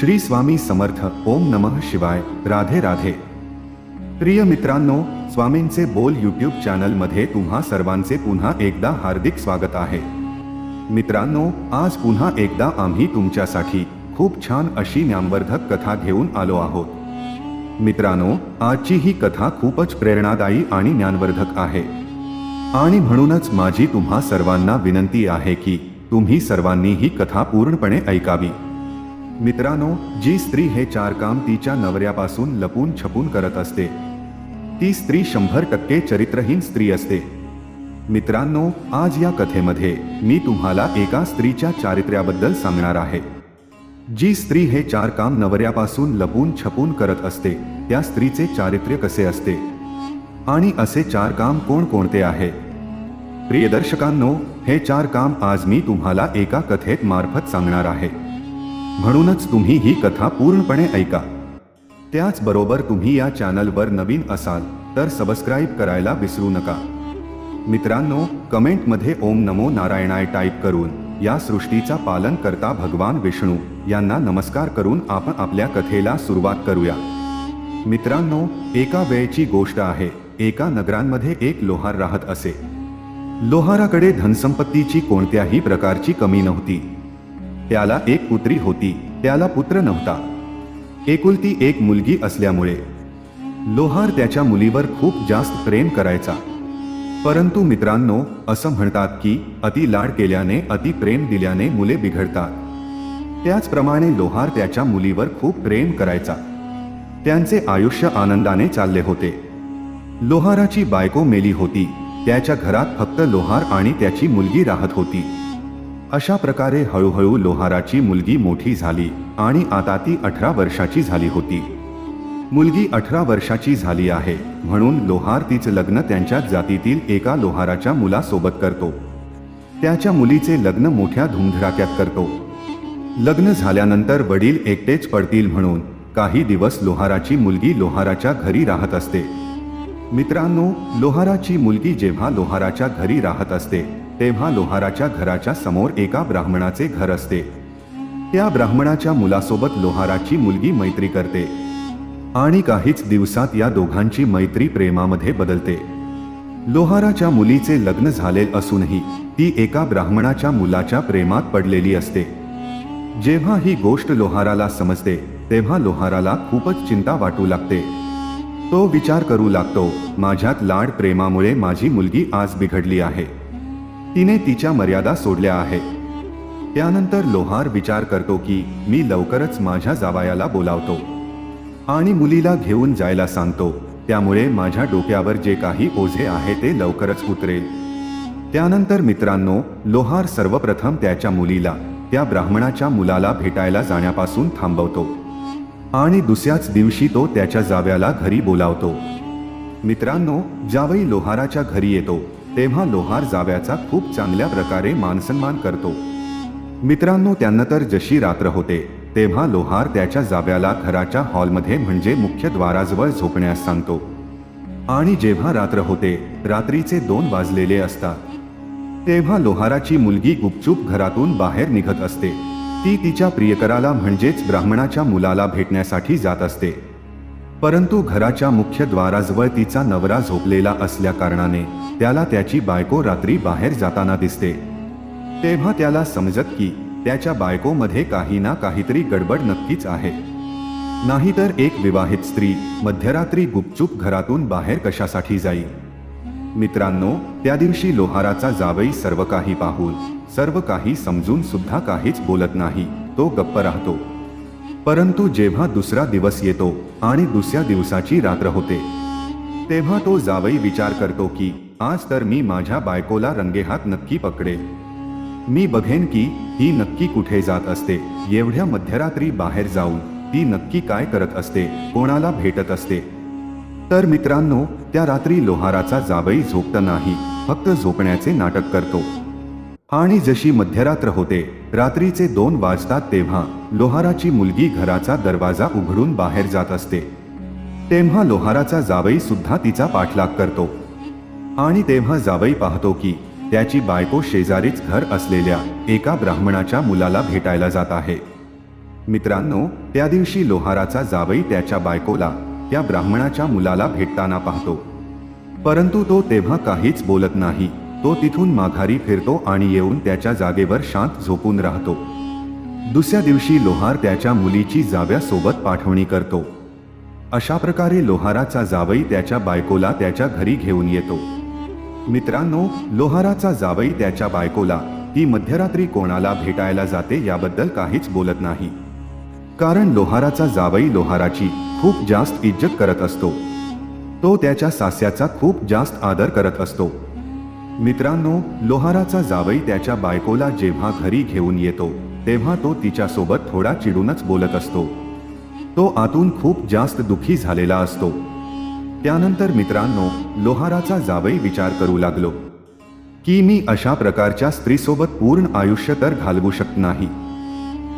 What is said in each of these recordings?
श्री स्वामी समर्थ ओम नमः शिवाय राधे राधे. प्रिय मित्रांनो स्वामींचे बोल यूट्यूब चॅनलमध्ये तुम्हा सर्वांचे पुन्हा एकदा हार्दिक स्वागत आहे. मित्रांनो आज पुन्हा एकदा आम्ही तुमच्यासाठी खूप छान अशी ज्ञानवर्धक कथा घेऊन आलो आहोत. मित्रांनो आजची ही कथा खूपच प्रेरणादायी आणि ज्ञानवर्धक आहे. आणि म्हणूनच माझी तुम्हा सर्वांना विनंती आहे की तुम्ही सर्वांनी ही कथा पूर्णपणे ऐकावी. मित्रांनो जी स्त्री हे चार काम तिच्या नवऱ्यापासून लपून छपून करत असते. ती स्त्री शंभर टक्के चरित्रहीन स्त्री असते. मित्रांनो आज या कथेमध्ये मी तुम्हाला एका स्त्रीच्या चारित्र्याबद्दल सांगणार आहे. जी स्त्री हे चार काम नवऱ्यापासून लपून छपून करत असते त्या स्त्रीचे चारित्र्य कसे असते? आणि असे चार काम कोण कोणते आहे? प्रिय दर्शकांनो हे चार काम आज मी तुम्हाला एका कथेत मार्फत सांगणार आहे. म्हणूनच तुम्ही ही कथा पूर्णपणे ऐका. त्याचबरोबर तुम्ही या चॅनलवर नवीन असाल तर सबस्क्राईब करायला विसरू नका. मित्रांनो कमेंटमध्ये ओम नमो नारायणाय टाईप करून या सृष्टीचा पालन करता भगवान विष्णू यांना नमस्कार करून आपण आपल्या कथेला सुरुवात करूया. मित्रांनो एका वेळची गोष्ट आहे एका नगरांमध्ये एक लोहार राहत असे. लोहाराकडे धनसंपत्तीची कोणत्याही प्रकारची कमी नव्हती. त्याला एक पुत्री होती. त्याला पुत्र नव्हता. एकुलती एक मुलगी असल्यामुळे. लोहार त्याच्या मुलीवर खूप जास्त प्रेम करायचा. परंतु मित्रांनो असं म्हणतात की अति लाड केल्याने अति प्रेम दिल्याने मुले बिघडतात. त्याचप्रमाणे लोहार त्याच्या मुलीवर खूप प्रेम करायचा. त्यांचे आयुष्य आनंदाने चालले होते. लोहाराची बायको मेली होती. त्याच्या घरात फक्त लोहार आणि त्याची मुलगी राहत होती. अशा प्रकारे हळूहळू लोहाराची मुलगी मोठी झाली आणि आता ती अठरा वर्षाची झाली होती. मुलगी अठरा वर्षाची झाली आहे म्हणून लोहार तिचं लग्न त्यांच्या जातीतील एका लोहाराच्या मुलासोबत करतो. त्याच्या मुलीचे लग्न मोठ्या धुमधडाक्यात करतो. लग्न झाल्यानंतर वडील एकटेच पडतील म्हणून काही दिवस लोहाराची मुलगी लोहाराच्या घरी राहत असते. मित्रांनो लोहाराची मुलगी जेव्हा लोहाराच्या घरी राहत असते तेव्हा लोहाराच्या घराच्या समोर एका ब्राह्मणाचे घर असते. त्या ब्राह्मणाच्या मुलासोबत लोहाराची मुलगी मैत्री करते. आणि काहीच दिवसात या दोघांची मैत्री प्रेमामध्ये बदलते. लोहाराच्या मुलीचे लग्न झाले असूनही ती एका ब्राह्मणाच्या मुलाच्या प्रेमात पडलेली असते. जेव्हा ही गोष्ट लोहाराला समजते तेव्हा लोहाराला खूपच चिंता वाटू लागते. तो विचार करू लागतो माझ्यात लाड प्रेमामुळे माझी मुलगी आज बिघडली आहे. तिने तिच्या मर्यादा सोडल्या आहेत त्यानंतर लोहार विचार करतो की मी लवकरच माझ्या जावायाला बोलावतो. आणि मुलीला घेऊन जायला सांगतो. त्यामुळे माझ्या डोक्यावर जे काही ओझे आहे ते लवकरच उतरेल त्यानंतर मित्रांनो लोहार सर्वप्रथम त्याच्या मुलीला त्या ब्राह्मणाच्या मुलाला भेटायला जाण्यापासून थांबवतो. आणि दुसऱ्याच दिवशी तो त्याच्या जाव्याला घरी बोलावतो. मित्रांनो जावई लोहाराच्या घरी येतो तेव्हा लोहार जाव्याचा खूप चांगल्या प्रकारे मानसन्मान करतो. मित्रांनो त्यांना तर जशी रात्र होते तेव्हा लोहार त्याच्या जाव्याला घराच्या हॉलमध्ये म्हणजे मुख्य द्वाराजवळ झोपण्यास सांगतो. आणि जेव्हा रात्र होते रात्रीचे दोन वाजलेले असतात. तेव्हा लोहाराची मुलगी गुपचूप घरातून बाहेर निघत असते. ती तिच्या प्रियकराला म्हणजेच ब्राह्मणाच्या मुलाला भेटण्यासाठी जात असते. परंतु घराच्या मुख्य द्वाराजवळ तिचा नवरा झोपलेला असल्या कारणाने त्याला त्याची बायको रात्री बाहेर जाताना दिसते. तेव्हा त्याला समजत की त्याच्या बायकोमध्ये काही ना काहीतरी गडबड नक्कीच आहे. नाहीतर एक विवाहित स्त्री मध्यरात्री गुपचूप घरातून बाहेर कशासाठी जाईल मित्रांनो त्या दिवशी लोहाराचा जावई सर्व काही पाहून सर्व काही समजून सुद्धा काहीच बोलत नाही तो गप्प राहतो. परंतु जेव्हा दुसरा दिवस येतो आणि दुसऱ्या दिवसाची रात्र होते तेव्हा तो जावई विचार करतो की आज तर मी माझ्या बायकोला रंगेहात नक्की पकडे. मी बघेन की ही नक्की कुठे जात असते. एवढ्या मध्यरात्री बाहेर जाऊन ती नक्की काय करत असते कोणाला भेटत असते. तर मित्रांनो त्या रात्री लोहाराचा जावई झोपत नाही फक्त झोपण्याचे नाटक करतो. आणि जशी मध्यरात्र होते रात्रीचे दोन वाजतात तेव्हा लोहाराची मुलगी घराचा दरवाजा उघडून बाहेर जात असते. तेव्हा लोहाराचा जावई सुद्धा तिचा पाठलाग करतो. आणि तेव्हा जावई पाहतो की त्याची बायको शेजारीच घर असलेल्या एका ब्राह्मणाच्या मुलाला भेटायला जात आहे. मित्रांनो त्या दिवशी लोहाराचा जावई त्याच्या बायकोला त्या ब्राह्मणाच्या मुलाला भेटताना पाहतो. परंतु तो तेव्हा काहीच बोलत नाही. तो तिथून माघारी फिरतो आणि येऊन त्याच्या जागेवर शांत झोपून राहतो. दुसऱ्या दिवशी लोहार त्याच्या मुलीची जाव्यासोबत पाठवणी करतो. अशा प्रकारे लोहाराचा जावई त्याच्या बायकोला त्याच्या घरी घेऊन येतो. मित्रांनो लोहाराचा जावई त्याच्या बायकोला ती मध्यरात्री कोणाला भेटायला जाते याबद्दल काहीच बोलत नाही. कारण लोहाराचा जावई लोहाराची खूप जास्त इज्जत करत असतो. तो त्याच्या सास्याचा खूप जास्त आदर करत असतो. मित्रांनो लोहाराचा जावई त्याच्या बायकोला जेव्हा घरी घेऊन येतो तेव्हा तो तिच्यासोबत थोडा चिडूनच बोलत असतो. तो आतून खूप जास्त दुःखी झालेला असतो. त्यानंतर मित्रांनो लोहाराचा जावई विचार करू लागलो. की मी अशा प्रकारच्या स्त्रीसोबत पूर्ण आयुष्य तर घालवू शकत नाही.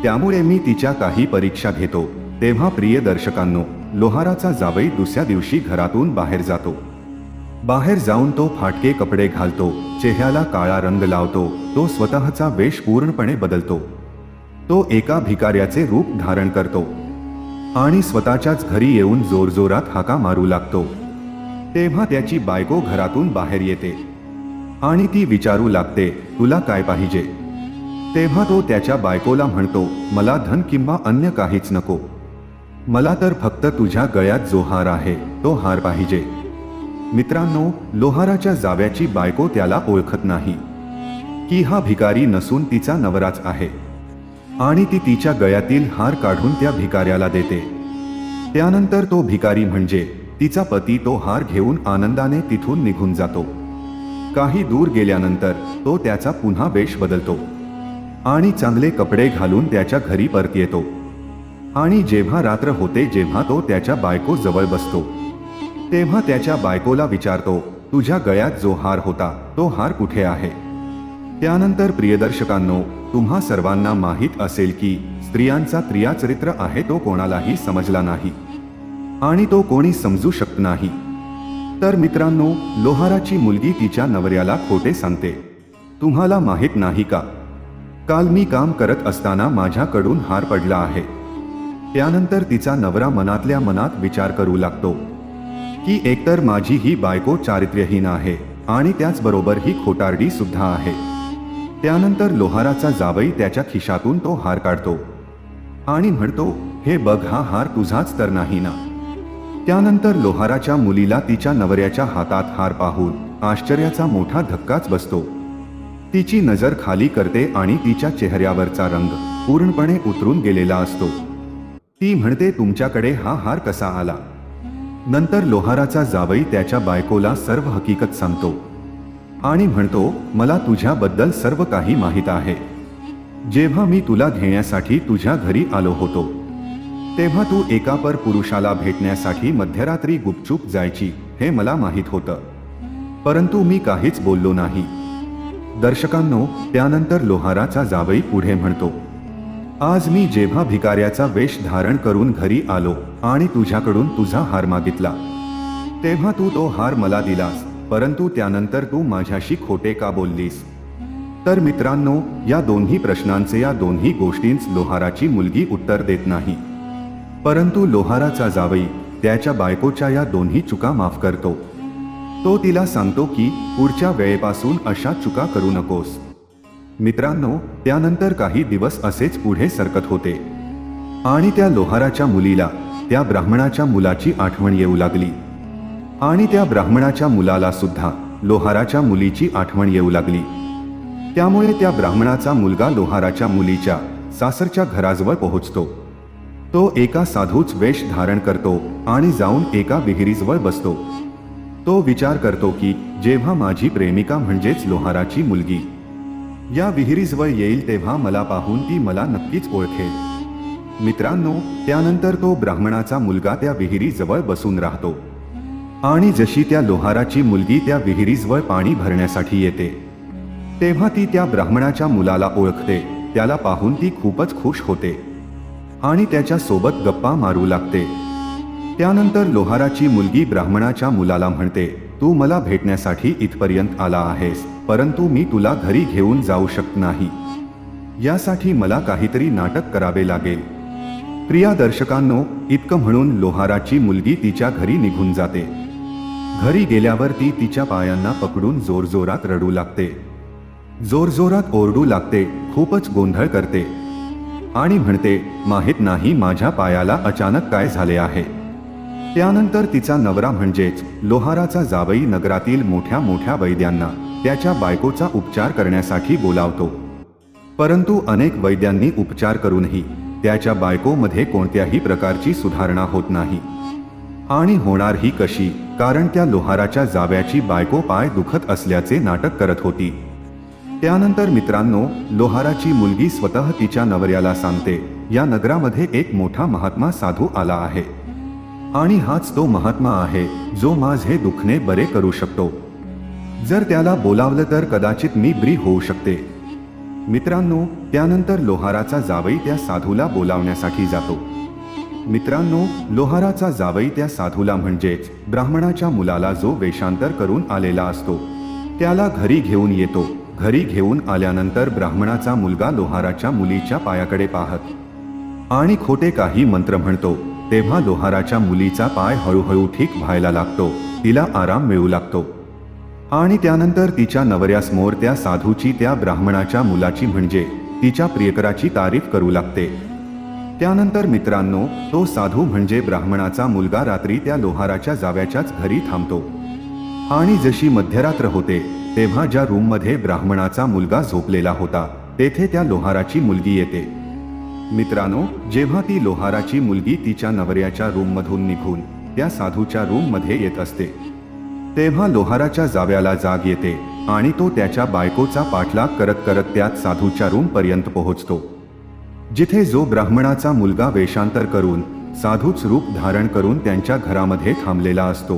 त्यामुळे मी तिच्या काही परीक्षा घेतो. तेव्हा प्रिय दर्शकांनो लोहाराचा जावई दुसऱ्या दिवशी घरातून बाहेर जातो. बाहेर जाऊन तो फाटके कपडे घालतो चेहऱ्याला काळा रंग लावतो तो स्वतःचा वेश पूर्णपणे बदलतो. तो एका भिकाऱ्याचे रूप धारण करतो आणि स्वतःच्याच घरी येऊन जोरजोरात हाका मारू लागतो. तेव्हा त्याची बायको घरातून बाहेर येते आणि ती विचारू लागते तुला काय पाहिजे? तेव्हा तो त्याच्या बायकोला म्हणतो मला धन किंवा अन्य काहीच नको. मला तर फक्त तुझ्या गळ्यात जो हार आहे तो हार पाहिजे. मित्रांनो लोहाराच्या जाव्याची बायको त्याला ओळखत नाही. की हा भिकारी नसून तिचा नवराच आहे. आणि ती तिच्या गळ्यातील हार काढून त्या भिकाऱ्याला देते. त्यानंतर तो भिकारी म्हणजे तिचा पती तो हार घेऊन आनंदाने तिथून निघून जातो. काही दूर गेल्यानंतर तो त्याचा पुन्हा वेश बदलतो. आणि चांगले कपडे घालून त्याच्या घरी परत येतो. आणि जेव्हा रात्र होते जेव्हा तो त्याच्या बायको जवळ बसतो. तेव्हा त्याच्या बायकोला विचारतो तुझ्या गळ्यात जो हार होता तो हार कुठे आहे? त्यानंतर प्रियदर्शकांनो तुम्हा सर्वांना माहीत असेल की स्त्रियांचा क्रियाचरित्र आहे तो कोणालाही समजला नाही आणि तो कोणी समजू शकत नाही. तर मित्रांनो लोहाराची मुलगी तिच्या नवऱ्याला खोटे सांगते. तुम्हाला माहीत नाही का? काल मी काम करत असताना माझ्याकडून हार पडला आहे. त्यानंतर तिचा नवरा मनातल्या मनात विचार करू लागतो की एकतर माझी ही बायको चारित्र्यहीन आहे आणि त्याचबरोबर ही खोटारडी सुद्धा आहे. त्यानंतर लोहाराचा जावई त्याच्या खिशातून तो हार काढतो आणि म्हणतो हे बघ हा हार तुझाच तर नाही ना त्यानंतर लोहाराच्या मुलीला तिच्या नवऱ्याच्या हातात हार पाहून आश्चर्याचा मोठा धक्काच बसतो. तिची नजर खाली करते आणि तिच्या चेहऱ्यावरचा रंग पूर्णपणे उतरून गेलेला असतो. ती म्हणते तुमच्याकडे हा हार कसा आला? नंतर लोहाराचा जावई त्याच्या बायकोला सर्व हकीकत सांगतो. आणि म्हणतो मला तुझ्याबद्दल सर्व काही माहीत आहे. जेव्हा मी तुला घेण्यासाठी तुझ्या घरी आलो होतो तेव्हा तू एका पर पुरुषाला भेटण्यासाठी मध्यरात्री गुपचूप जायची हे मला माहीत होतं. परंतु मी काहीच बोललो नाही. दर्शकांनो त्यानंतर लोहाराचा जावई पुढे म्हणतो आज मी जेव्हा भिकाऱ्याचा वेश धारण करून घरी आलो आणि तुझ्याकडून तुझा हार मागितला तेव्हा तू तो हार मला दिलास. परंतु त्यानंतर तू माझ्याशी खोटे का बोललीस? तर मित्रांनो या दोन्ही प्रश्नांचे या दोन्ही गोष्टींच लोहाराची मुलगी उत्तर देत नाही. परंतु लोहाराचा जावई त्याच्या बायकोच्या या दोन्ही चुका माफ करतो. तो तिला सांगतो की पुढच्या वेळेपासून अशा चुका करू नकोस. मित्रांनो त्यानंतर काही दिवस असेच पुढे सरकत होते. आणि त्या लोहाराच्या मुलीला त्या ब्राह्मणाच्या मुलाची आठवण येऊ लागली. आणि त्या ब्राह्मणाच्या मुलाला सुद्धा लोहाराच्या मुलीची आठवण येऊ लागली. त्यामुळे त्या ब्राह्मणाचा मुलगा लोहाराच्या मुलीच्या सासरच्या घराजवळ पोहोचतो. तो एका साधूच वेश धारण करतो आणि जाऊन एका विहिरीजवळ बसतो. तो विचार करतो की जेव्हा माझी प्रेमिका म्हणजेच लोहाराची मुलगी या विहिरीजवळ येईल तेव्हा मला पाहून ती मला नक्कीच ओळखेल. मित्रांनो त्यानंतर तो ब्राह्मणाचा मुलगा त्या विहिरीजवळ बसून राहतो. आणि जशी त्या लोहाराची मुलगी त्या विहिरीजवळ पाणी भरण्यासाठी येते तेव्हा ती त्या ब्राह्मणाच्या मुलाला ओळखते. त्याला पाहून ती खूपच खुश होते आणि त्याच्या सोबत गप्पा मारू लागते. त्यानंतर लोहाराची मुलगी ब्राह्मणाच्या मुलाला म्हणते तू मला भेटण्यासाठी इथपर्यंत आला आहेस परंतु मी तुला घरी घेऊन जाऊ शकत नाही. यासाठी मला काहीतरी नाटक करावे लागेल. प्रिया दर्शकांनो इतकं म्हणून लोहाराची मुलगी तिच्या घरी निघून जाते. घरी गेल्यावर ती तिच्या पायांना पकडून जोरजोरात रडू लागते. जोरजोरात ओरडू लागते खूपच गोंधळ करते. आणि म्हणते माहीत नाही माझ्या पायाला अचानक काय झाले आहे. त्यानंतर तिचा नवरा म्हणजेच लोहाराचा जावई नगरातील मोठ्या मोठ्या वैद्यांना त्याच्या बायकोचा उपचार करण्यासाठी बोलावतो. परंतु अनेक वैद्यांनी उपचार करूनही त्याच्या बायकोमध्ये कोणत्याही प्रकारची सुधारणा होत नाही. आणि होणार ही कशी? कारण त्या लोहाराच्या जाव्याची बायको पाय दुखत असल्याचे नाटक करत होती. त्यानंतर मित्रांनो लोहाराची मुलगी स्वतः तिच्या नवऱ्याला सांगते या नगरामध्ये एक मोठा महात्मा साधू आला आहे. आणि हाच तो महात्मा आहे जो माझे दुखणे बरे करू शकतो. जर त्याला बोलावलं तर कदाचित मी ब्री होऊ शकते. मित्रांनो त्यानंतर लोहाराचा जावई त्या साधूला बोलावण्यासाठी जातो. मित्रांनो लोहाराचा जावई त्या साधूला म्हणजेच ब्राह्मणाच्या मुलाला जो वेषांतर करून आलेला असतो त्याला घरी घेऊन येतो. घरी घेऊन आल्यानंतर ब्राह्मणाचा मुलगा लोहाराच्या मुलीच्या पायाकडे पाहत आणि खोटे काही मंत्र म्हणतो. तेव्हा लोहाराच्या मुलीचा पाय हळूहळू ठीक व्हायला लागतो. तिला आराम मिळू लागतो. आणि त्यानंतर तिच्या नवऱ्यासमोर त्या साधूची त्या ब्राह्मणाच्या मुलाची म्हणजे तिच्या प्रियकराची तारीफ करू लागते. त्यानंतर मित्रांनो तो साधू म्हणजे ब्राह्मणाचा मुलगा रात्री त्या लोहाराच्या जाव्याच्याच घरी थांबतो. आणि जशी मध्यरात्र होते तेव्हा ज्या रूममध्ये ब्राह्मणाचा मुलगा झोपलेला होता तेथे त्या लोहाराची मुलगी येते. मित्रांनो जेव्हा ती लोहाराची मुलगी तिच्या नवऱ्याच्या रूममधून निघून त्या साधूच्या रूममध्ये येत असते तेव्हा लोहाराच्या जाव्याला जाग येते आणि तो त्याच्या बायकोचा पाठलाग करत करत त्यात साधूच्या रूमपर्यंत पोहोचतो. जिथे जो ब्राह्मणाचा मुलगा वेषांतर करून साधूच रूप धारण करून त्यांच्या घरामध्ये थांबलेला असतो.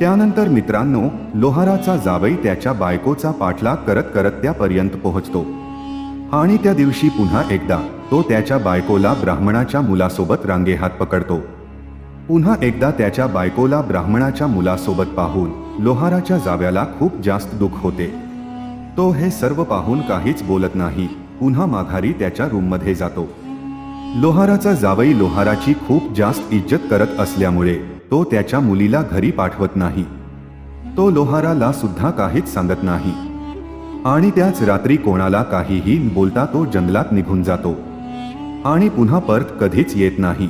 त्यानंतर मित्रांनो लोहाराचा जावई त्याच्या बायकोचा पाठलाग करत करत त्यापर्यंत पोहोचतो. आणि त्या दिवशी पुन्हा एकदा तो त्याच्या बायकोला ब्राह्मणाच्या मुलासोबत रांगेहात पकडतो. पुन्हा एकदा त्याच्या बायकोला ब्राह्मणाच्या मुलासोबत पाहून लोहाराच्या जाव्याला खूप जास्त दुःख होते. तो हे सर्व पाहून काहीच बोलत नाही. पुन्हा माघारी त्याच्या रूममध्ये जातो. लोहाराचा जावई लोहाराची खूप जास्त इज्जत करत असल्यामुळे तो त्याच्या मुलीला घरी पाठवत नाही. तो लोहाराला सुद्धा काहीच सांगत नाही. आणि त्याच रात्री कोणाला काहीही बोलता तो जंगलात निघून जातो. आणि पुन्हा परत कधीच येत नाही.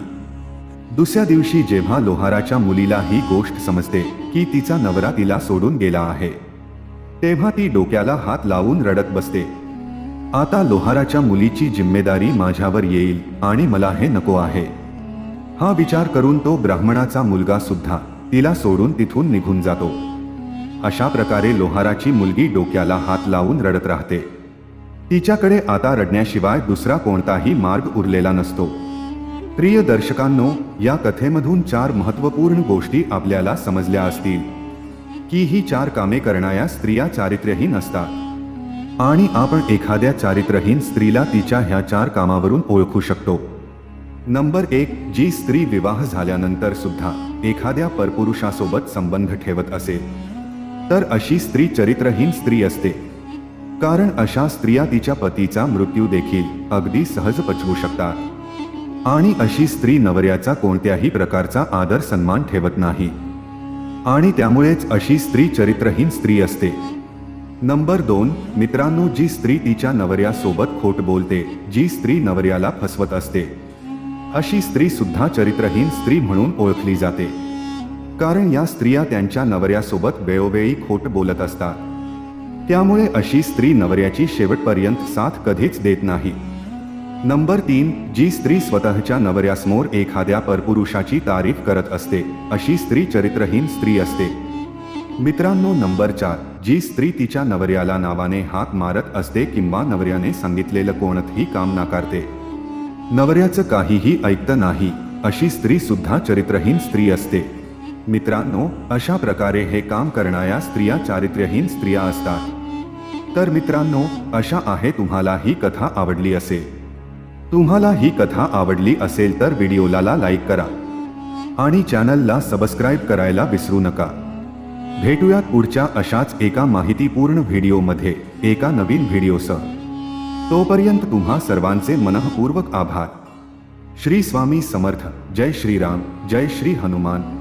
दुसऱ्या दिवशी जेव्हा लोहाराच्या मुलीला ही गोष्ट समजते की तिचा नवरा तिला सोडून गेला आहे तेव्हा ती डोक्याला हात लावून रडत बसते. आता लोहाराच्या मुलीची जिम्मेदारी माझ्यावर येईल आणि मला हे नको आहे. हा विचार करून तो ब्राह्मणाचा मुलगा सुद्धा तिला सोडून तिथून निघून जातो. अशा प्रकारे लोहाराची मुलगी डोक्याला हात लावून रडत राहते. तिच्याकडे आता रडण्याशिवाय दुसरा कोणताही मार्ग उरलेला नसतो. प्रिय दर्शकांनो या कथेमधून चार महत्त्वपूर्ण गोष्टी आपल्याला समजल्या असतील. की ही चार कामे करणाऱ्या स्त्रिया चारित्र्यहीन असतात. आणि आपण एखाद्या चारित्रहीन स्त्रीला तिच्या ह्या चार कामावरून ओळखू शकतो. नंबर एक जी स्त्री विवाह झाल्यानंतर सुद्धा एखाद्या परपुरुषासोबत संबंध ठेवत असेल तर अशी स्त्री चरित्रहीन स्त्री असते. कारण अशा स्त्रिया तिच्या पतीचा मृत्यू देखील अगदी सहज पचवू शकतात. आणि अशी स्त्री नवऱ्याचा कोणत्याही प्रकारचा आदर सन्मान ठेवत नाही. आणि त्यामुळेच अशी स्त्री चरित्रहीन स्त्री असते. नंबर दोन मित्रांनो जी स्त्री तिच्या नवऱ्यासोबत खोट बोलते जी स्त्री नवऱ्याला फसवत असते. अशी स्त्री सुद्धा चरित्रहीन स्त्री म्हणून ओळखली जाते. कारण या स्त्रिया त्यांच्या नवऱ्यासोबत वेळोवेळी खोट बोलत असतात. त्यामुळे अशी स्त्री नवऱ्याची शेवटपर्यंत साथ कधीच देत नाही. नंबर तीन जी स्त्री स्वतःच्या नवऱ्यासमोर एखाद्या परपुरुषाची तारीफ करत असते अशी स्त्री चरित्रहीन स्त्री असते. मित्रांनो नंबर चार जी स्त्री तिच्या नवऱ्याला नावाने हाक मारत असते किंवा नवऱ्याने सांगितलेलं कोणतंही काम नाकारते. नवऱ्याचं काहीही ऐकतं नाही अशी स्त्री सुद्धा चरित्रहीन स्त्री असते. मित्रांनो अशा प्रकारे हे काम करणाऱ्या स्त्रिया चारित्र्यहीन स्त्रिया असतात. तर मित्रांनो अशा आहे तुम्हाला ही कथा आवडली असेल. तुम्हाला ही कथा आवडली असेल तर व्हिडिओला लाईक करा. आणि चॅनलला सबस्क्राईब करायला विसरू नका. भेटूयात पुढच्या अशाच एका माहितीपूर्ण व्हिडिओमध्ये, एका नवीन व्हिडिओसह. तोपर्यंत तुम्हा सर्वांचे मनःपूर्वक आभार. श्री स्वामी समर्थ. जय श्रीराम. जय श्री हनुमान.